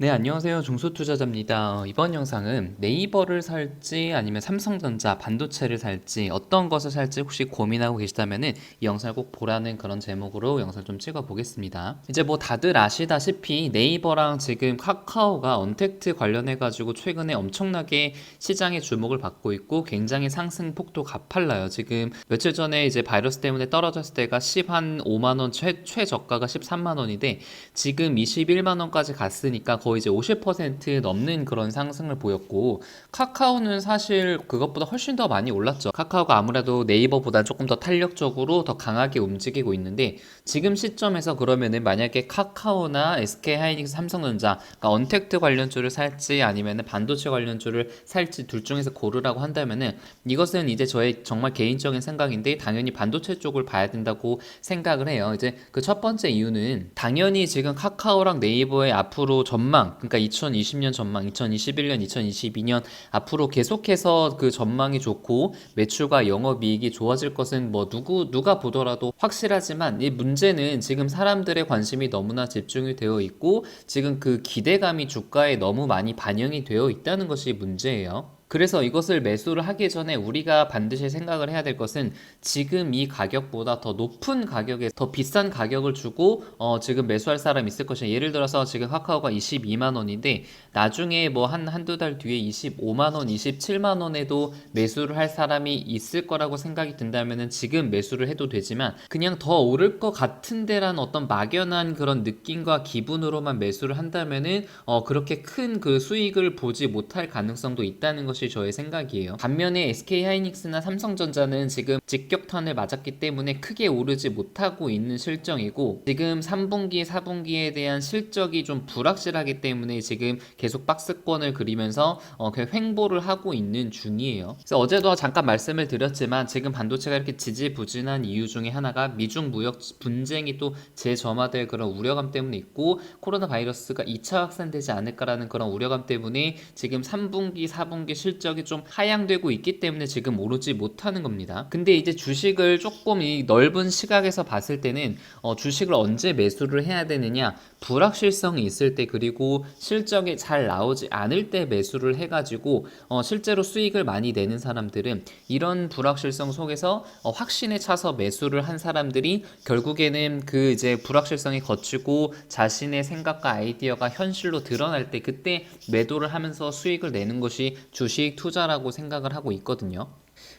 네, 안녕하세요. 중소투자자입니다. 어, 이번 영상은 네이버를 살지 아니면 삼성전자 반도체를 살지 어떤 것을 살지 혹시 고민하고 계시다면은 이 영상을 꼭 보라는 그런 제목으로 영상을 좀 찍어 보겠습니다. 이제 뭐 다들 아시다시피 네이버랑 지금 카카오가 언택트 관련해 가지고 최근에 엄청나게 시장의 주목을 받고 있고 굉장히 상승 폭도 가팔라요. 지금 며칠 전에 이제 바이러스 때문에 떨어졌을 때가 10 한 5만 원 최, 최저가가 13만 원인데 지금 21만 원까지 갔으니까 거의 이제 50% 넘는 그런 상승을 보였고 카카오는 사실 그것보다 훨씬 더 많이 올랐죠. 카카오가 아무래도 네이버보다 조금 더 탄력적으로 더 강하게 움직이고 있는데 지금 시점에서 그러면은 만약에 카카오나 SK 하이닉스, 삼성전자 그러니까 언택트 관련주를 살지 아니면은 반도체 관련주를 살지 둘 중에서 고르라고 한다면은 이것은 이제 저의 정말 개인적인 생각인데 당연히 반도체 쪽을 봐야 된다고 생각을 해요. 이제 그 첫 번째 이유는 당연히 지금 카카오랑 네이버의 앞으로 전망, 그러니까 2020년 전망, 2021년, 2022년 앞으로 계속해서 그 전망이 좋고 매출과 영업이익이 좋아질 것은 뭐 누구 누가 보더라도 확실하지만 이 문제는 지금 사람들의 관심이 너무나 집중이 되어 있고 지금 그 기대감이 주가에 너무 많이 반영이 되어 있다는 것이 문제예요. 그래서 이것을 매수를 하기 전에 우리가 반드시 생각을 해야 될 것은 지금 이 가격보다 더 높은 가격에 더 비싼 가격을 주고 어 지금 매수할 사람 있을 것이냐. 예를 들어서 지금 카카오가 22만 원인데 나중에 뭐 한 한두 달 뒤에 25만 원, 27만 원에도 매수를 할 사람이 있을 거라고 생각이 든다면은 지금 매수를 해도 되지만 그냥 더 오를 것 같은데란 어떤 막연한 그런 느낌과 기분으로만 매수를 한다면은 어 그렇게 큰 그 수익을 보지 못할 가능성도 있다는 것이 것이 저의 생각이에요. 반면에 SK 하이닉스나 삼성전자는 지금 직격탄을 맞았기 때문에 크게 오르지 못하고 있는 실정이고 지금 3분기, 4분기에 대한 실적이 좀 불확실하기 때문에 지금 계속 박스권을 그리면서 어, 그 횡보를 하고 있는 중이에요. 그래서 어제도 잠깐 말씀을 드렸지만 지금 반도체가 이렇게 지지부진한 이유 중에 하나가 미중 무역 분쟁이 또 재점화될 그런 우려감 때문에 있고 코로나 바이러스가 2차 확산되지 않을까라는 그런 우려감 때문에 지금 3분기, 4분기 실 실적이 좀 하향되고 있기 때문에 지금 오르지 못하는 겁니다. 근데 이제 주식을 조금 이 넓은 시각에서 봤을 때는 어, 주식을 언제 매수를 해야 되느냐 불확실성이 있을 때 그리고 실적이 잘 나오지 않을 때 매수를 해가지고 어, 실제로 수익을 많이 내는 사람들은 이런 불확실성 속에서 어, 확신에 차서 매수를 한 사람들이 결국에는 그 이제 불확실성이 거치고 자신의 생각과 아이디어가 현실로 드러날 때 그때 매도를 하면서 수익을 내는 것이 주식 주식 투자라고 생각을 하고 있거든요.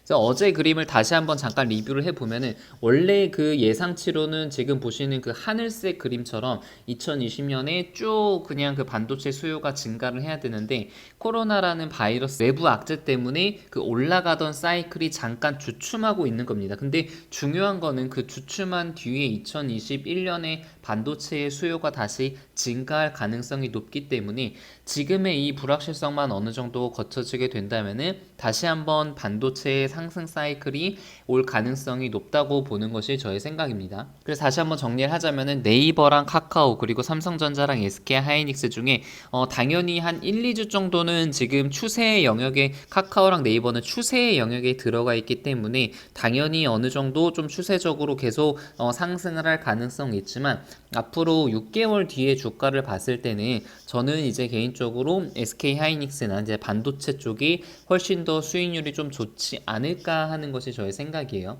그래서 어제 그림을 다시 한번 잠깐 리뷰를 해보면은 원래 그 예상치로는 지금 보시는 그 하늘색 그림처럼 2020년에 쭉 그냥 그 반도체 수요가 증가를 해야 되는데 코로나라는 바이러스 외부 악재 때문에 그 올라가던 사이클이 잠깐 주춤하고 있는 겁니다. 근데 중요한 거는 그 주춤한 뒤에 2021년에 반도체의 수요가 다시 증가할 가능성이 높기 때문에 지금의 이 불확실성만 어느 정도 거쳐지게 된다면은 다시 한번 반도체의 상승 사이클이 올 가능성이 높다고 보는 것이 저의 생각입니다. 그래서 다시 한번 정리를 하자면은 네이버랑 카카오 그리고 삼성전자랑 SK 하이닉스 중에 어, 당연히 한 1, 2주 정도는 지금 추세의 영역에 카카오랑 네이버는 추세의 영역에 들어가 있기 때문에 당연히 어느 정도 좀 추세적으로 계속 어, 상승을 할 가능성이 있지만 앞으로 6개월 뒤에 주가를 봤을 때는 저는 이제 개인적으로 SK 하이닉스나 이제 반도체 쪽이 훨씬 더 수익률이 좀 좋지 않을까 하는 것이 저의 생각이에요.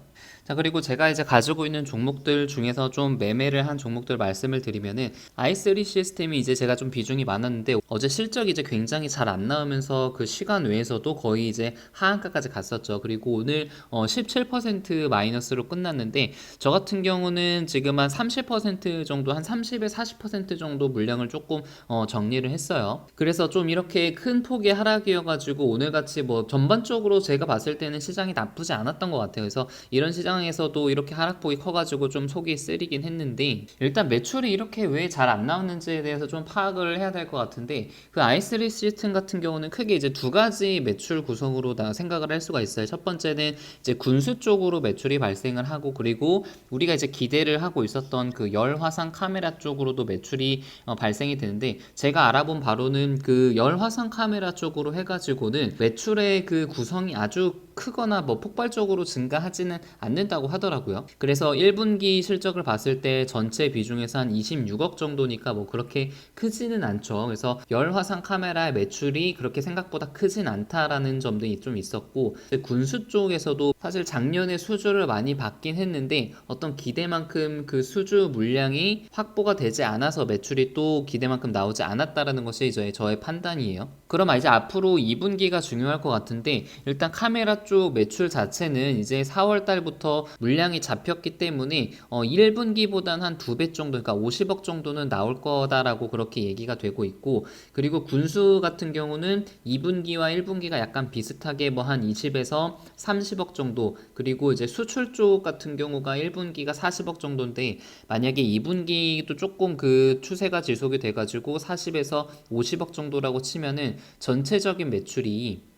자, 그리고 제가 이제 가지고 있는 종목들 중에서 좀 매매를 한 종목들 말씀을 드리면은 i3 시스템이 이제 제가 좀 비중이 많았는데 어제 실적이 이제 굉장히 잘 안 나오면서 그 시간 외에서도 거의 이제 하한가까지 갔었죠. 그리고 오늘 어 17% 마이너스로 끝났는데 저 같은 경우는 지금 한 30% 정도 한 30에 40% 정도 물량을 조금 어 정리를 했어요. 그래서 좀 이렇게 큰 폭의 하락이어가지고 오늘 같이 뭐 전반적으로 제가 봤을 때는 시장이 나쁘지 않았던 것 같아요. 그래서 이런 시장 상황에서도 이렇게 하락폭이 커가지고 좀 속이 쓰리긴 했는데 일단 매출이 이렇게 왜 잘 안 나오는지에 대해서 좀 파악을 해야 될 것 같은데 그 i3 시스템 같은 경우는 크게 이제 두 가지 매출 구성으로 다 생각을 할 수가 있어요. 첫 번째는 이제 군수 쪽으로 매출이 발생을 하고 그리고 우리가 이제 기대를 하고 있었던 그 열화상 카메라 쪽으로도 매출이 어, 발생이 되는데 제가 알아본 바로는 그 열화상 카메라 쪽으로 해가지고는 매출의 그 구성이 아주 크거나 뭐 폭발적으로 증가하지는 않는다고 하더라고요. 그래서 1분기 실적을 봤을 때 전체 비중에서 한 26억 정도니까 뭐 그렇게 크지는 않죠. 그래서 열화상 카메라의 매출이 그렇게 생각보다 크진 않다라는 점도 좀 있었고 군수 쪽에서도 사실 작년에 수주를 많이 받긴 했는데 어떤 기대만큼 그 수주 물량이 확보가 되지 않아서 매출이 또 기대만큼 나오지 않았다라는 것이 저의 저의 판단이에요. 그럼 이제 앞으로 2분기가 중요할 것 같은데 일단 카메라 쪽 매출 자체는 이제 4월 달부터 물량이 잡혔기 때문에 어 1분기보단 한 두 배 정도 그러니까 50억 정도는 나올 거다라고 그렇게 얘기가 되고 있고 그리고 군수 같은 경우는 2분기와 1분기가 약간 비슷하게 뭐 한 20에서 30억 정도 그리고 이제 수출 쪽 같은 경우가 1분기가 40억 정도인데 만약에 2분기도 조금 그 추세가 지속이 돼 가지고 40에서 50억 정도라고 치면은 전체적인 매출이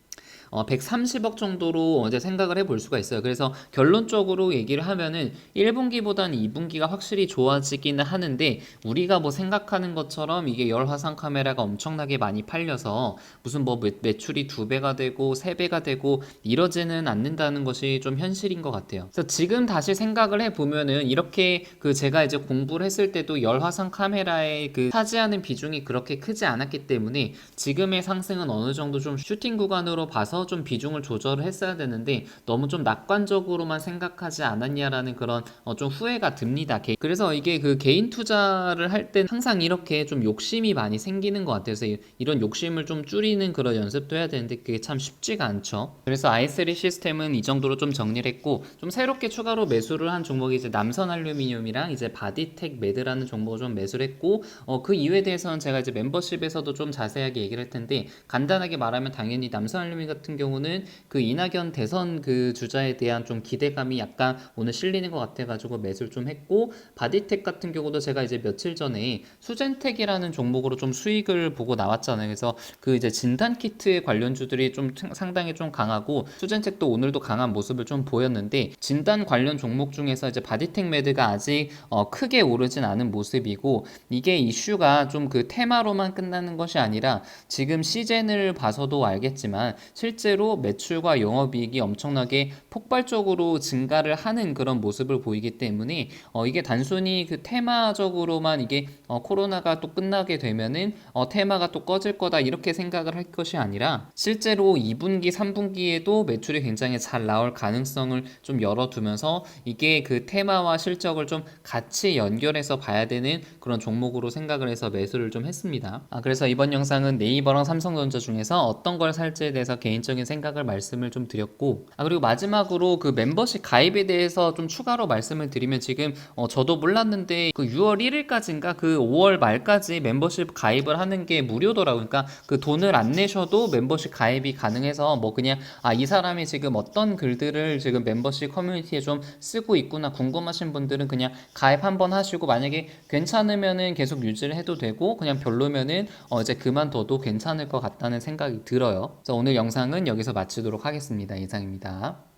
어, 130억 정도로 이제 생각을 해볼 수가 있어요. 그래서 결론적으로 얘기를 하면은 1분기보다는 2분기가 확실히 좋아지기는 하는데 우리가 뭐 생각하는 것처럼 이게 열화상 카메라가 엄청나게 많이 팔려서 무슨 뭐 매, 매출이 두 배가 되고 세 배가 되고 이러지는 않는다는 것이 좀 현실인 것 같아요. 그래서 지금 다시 생각을 해 보면은 이렇게 그 제가 이제 공부를 했을 때도 열화상 카메라의 그 차지하는 비중이 그렇게 크지 않았기 때문에 지금의 상승은 어느 정도 좀 슈팅 구간으로 봐서 좀 비중을 조절을 했어야 되는데 너무 좀 낙관적으로만 생각하지 않았냐라는 그런 어, 좀 후회가 듭니다. 개- 그래서 이게 그 개인 투자를 할 때 항상 이렇게 좀 욕심이 많이 생기는 것 같아서 이- 이런 욕심을 좀 줄이는 그런 연습도 해야 되는데 그게 참 쉽지가 않죠. 그래서 i3 시스템은 이 정도로 좀 정리를 했고 좀 새롭게 추가로 매수를 한 종목이 이제 남선 알루미늄이랑 이제 바디텍 매드라는 종목을 좀 매수를 했고 어, 그 이유에 대해서는 제가 이제 멤버십에서도 좀 자세하게 얘기를 할 텐데 간단하게 말하면 당연히 남선 알루미늄 같은 경우는 그 이낙연 대선 그 주자에 대한 좀 기대감이 약간 오늘 실리는 것 같아가지고 매수를 좀 했고 바디텍 같은 경우도 제가 이제 며칠 전에 수젠텍이라는 종목으로 좀 수익을 보고 나왔잖아요. 그래서 그 이제 진단 키트의 관련주들이 좀 상당히 좀 강하고 수젠텍도 오늘도 강한 모습을 좀 보였는데 진단 관련 종목 중에서 이제 바디텍 매드가 아직 어, 크게 오르진 않은 모습이고 이게 이슈가 좀 그 테마로만 끝나는 것이 아니라 지금 시즌을 봐서도 알겠지만 실제 로 매출과 영업이익이 엄청나게 폭발적으로 증가를 하는 그런 모습을 보이기 때문에 어, 이게 단순히 그 테마적으로만 이게 어, 코로나가 또 끝나게 되면은 어, 테마가 또 꺼질 거다 이렇게 생각을 할 것이 아니라 실제로 2분기, 3분기에도 매출이 굉장히 잘 나올 가능성을 좀 열어두면서 이게 그 테마와 실적을 좀 같이 연결해서 봐야 되는 그런 종목으로 생각을 해서 매수를 좀 했습니다. 아, 그래서 이번 영상은 네이버랑 삼성전자 중에서 어떤 걸 살지에 대해서 개인 적인 생각을 말씀을 좀 드렸고 아, 그리고 마지막으로 그 멤버십 가입에 대해서 좀 추가로 말씀을 드리면 지금 어, 저도 몰랐는데 그 6월 1일까지인가 그 5월 말까지 멤버십 가입을 하는 게 무료더라고요. 그러니까 그 돈을 안 내셔도 멤버십 가입이 가능해서 뭐 그냥 아, 이 사람이 지금 어떤 글들을 지금 멤버십 커뮤니티에 좀 쓰고 있구나 궁금하신 분들은 그냥 가입 한번 하시고 만약에 괜찮으면은 계속 유지를 해도 되고 그냥 별로면은 어, 이제 그만둬도 괜찮을 것 같다는 생각이 들어요. 그래서 오늘 영상 은 여기서 마치도록 하겠습니다. 이상입니다.